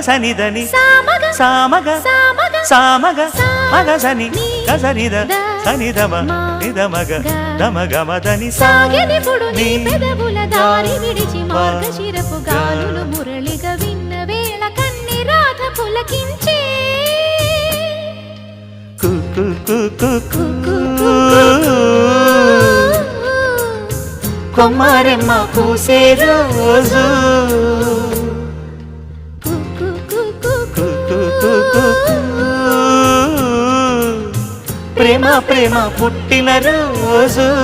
సనిదని సామగ దని సామగ సామగ మగ సని గసని సనిదమ నిదమగ దమగ మదని సాగినిపుడు నీ పెదవుల దారి విడిచి మార్గశిరపు గాలులు మురళిగ విన్న వేళ కన్ని రాధ పులకించి. కు కు కు కు. కొమ్మారెమ్మ పూసే రోజు. ప్రేమ ప్రేమ పుట్టిన రోజు.